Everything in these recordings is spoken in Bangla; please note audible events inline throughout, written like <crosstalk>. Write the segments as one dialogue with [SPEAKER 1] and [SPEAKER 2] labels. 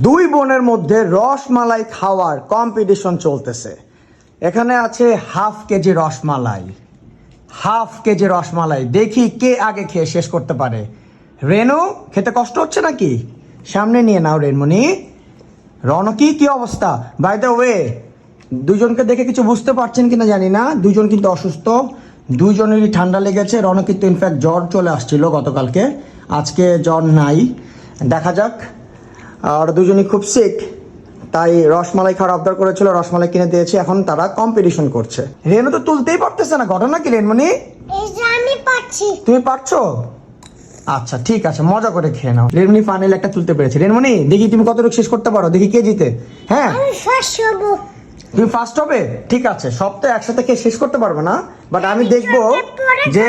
[SPEAKER 1] দুই বোনের মধ্যে রসমালাই খাওয়ার কম্পিটিশন চলতেছে। এখানে আছে half KG rasmalai. Half KG rasmalai. দেখি কে আগে খেয়ে শেষ করতে পারে। রেনু, খেতে কষ্ট হচ্ছে নাকি? সামনে নিয়ে নাও রেনমণি। রনকি কি অবস্থা? বাই দ্য ওয়ে দুজনকে দেখে কিছু বুঝতে পারছেন কিনা জানি না। দুজন কিন্তু অসুস্থ। দুজনেরই ঠান্ডা লেগেছে। রনকির তো ইনফ্যাক্ট জ্বর চলে আসছিল গতকালকে। আজকে জ্বর নাই। দেখা যাক। আর দুজনই খুব সিক তাই রসমালাই খাওয়ার আবদার করেছিল রসমালাই কিনে দিয়েছে এখন তারা কম্পিটিশন করছে। রেনু তো তুলতেই পারতেছে না ঘটনা কি রেনমণি?
[SPEAKER 2] আমি পাচ্ছি
[SPEAKER 1] তুমি পারছ? আচ্ছা ঠিক আছে মজা করে খেয়ে নাও। রেনমণি ফাইনাল একটা তুলতে পেরেছে। রেনমণি দেখি তুমি কতটুকু শেষ করতে পারো দেখি কে জিতে। হ্যাঁ?
[SPEAKER 2] আমি ফার্স্ট হব।
[SPEAKER 1] তুমি ফার্স্ট হবে? ঠিক আছে সব তো একসাথে খেয়ে শেষ করতে পারবে না বাট আমি দেখব যে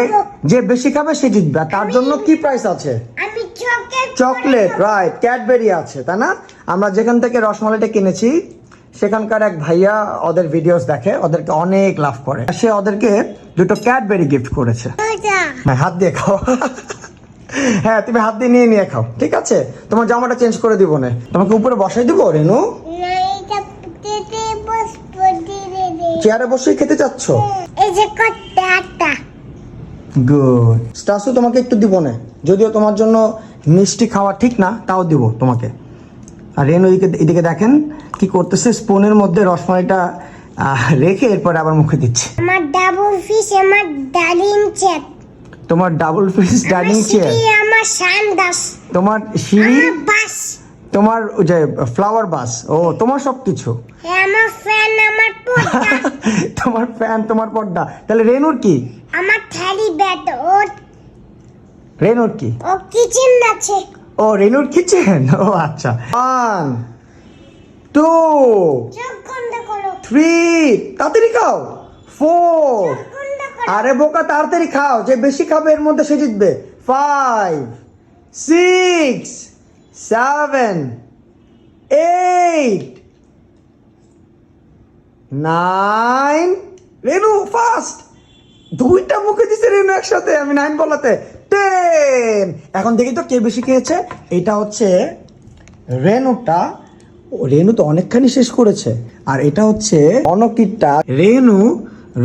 [SPEAKER 1] যে বেশি খাবে সে জিতবে তার জন্য কি প্রাইস আছে?
[SPEAKER 2] চকলেট
[SPEAKER 1] রাইট ক্যাডবেরি আছে তাই না? আমরা যেখান থেকে রসমালাইটা কিনেছি সেখানকার এক ভাইয়া ওদের ভিডিওস দেখে ওদেরকে অনেক লাভ করে। সে ওদেরকে দুটো ক্যাডবেরি গিফট করেছে। হ্যাঁ হাত দিয়ে খাও। হ্যাঁ তুমি হাত দিয়ে নিয়ে নিয়ে খাও ঠিক আছে? তোমার জামাটা চেঞ্জ করে দিব না। তোমাকে উপরে বসাই দিব রেনু? চেয়ারে বসেই খেতে চাচ্ছ? গুড স্টাসু তোমাকে একটু দিব না। যদিও তোমার জন্য মিষ্টি খাওয়া ঠিক না তাও দিব তোমাকে। আর রেনু এদিকে এদিকে দেখেন কি করতেছে স্পুনের মধ্যে রসমালাইটা রেখে এরপরে আবার মুখে দিচ্ছে।
[SPEAKER 2] আমার ডাবল ফিশ আমার ডালিং চেপ
[SPEAKER 1] তোমার ডাবল ফিস ডাইনিং চেয়ার
[SPEAKER 2] আমার সান্দাস
[SPEAKER 1] তোমার সিঁড়ি
[SPEAKER 2] বাস।
[SPEAKER 1] তোমার ওই যে ফ্লাওয়ার বাস ও তোমার সব কিছু।
[SPEAKER 2] আমার ফ্যান আমার পর্দা। <laughs>
[SPEAKER 1] তোমার ফ্যান তোমার পর্দা। তাহলে রেনুর কি?
[SPEAKER 2] আমার থালি ব্যাট ও
[SPEAKER 1] রেনুর কি?
[SPEAKER 2] ও কিচেন আছে।
[SPEAKER 1] ও রেনুর কিচেন? ও আচ্ছা। ওয়ান টু থ্রি তাড়াতাড়ি খাও। ফোর আরে বোকা তাড়াতাড়ি খাও। যে বেশি খাবে এর মধ্যে সে জিতবে। Five six seven eight nine. Renu fast দুইটা মুখে দিছে রেনু একসাথে আমি নাইন বলাতে। এখন দেখি তো কে বেশি খেয়েছে। এটা হচ্ছে রেনুটা রেনু তো অনেকখানি শেষ করেছে। আর এটা হচ্ছে রনকিরটা রেনু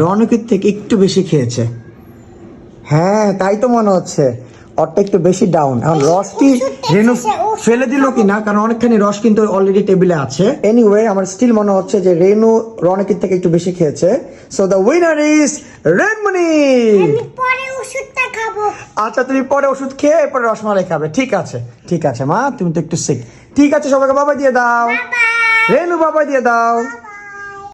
[SPEAKER 1] রনকির থেকে একটু বেশি খেয়েছে। হ্যাঁ তাই তো মনে হচ্ছে। ওরটা একটু বেশি ডাউন এখন
[SPEAKER 2] রসটি
[SPEAKER 1] রেনু ফেলে দিল কি না কারণ অনেকখানি রস কিন্তু অলরেডি টেবিলে আছে। এনিওয়ে আমার স্টিল মনে হচ্ছে যে রেনু রনকির থেকে একটু বেশি খেয়েছে। So the winner is Renmoni
[SPEAKER 2] খাব।
[SPEAKER 1] আচ্ছা তুমি পরে ওষুধ খেয়ে পরে রসমালাই খাবে। ঠিক আছে ঠিক আছে মা তুমি তো একটু শিখ ঠিক আছে সবাইকে বাবা দিয়ে দাও। রেনু বাবা দিয়ে দাও।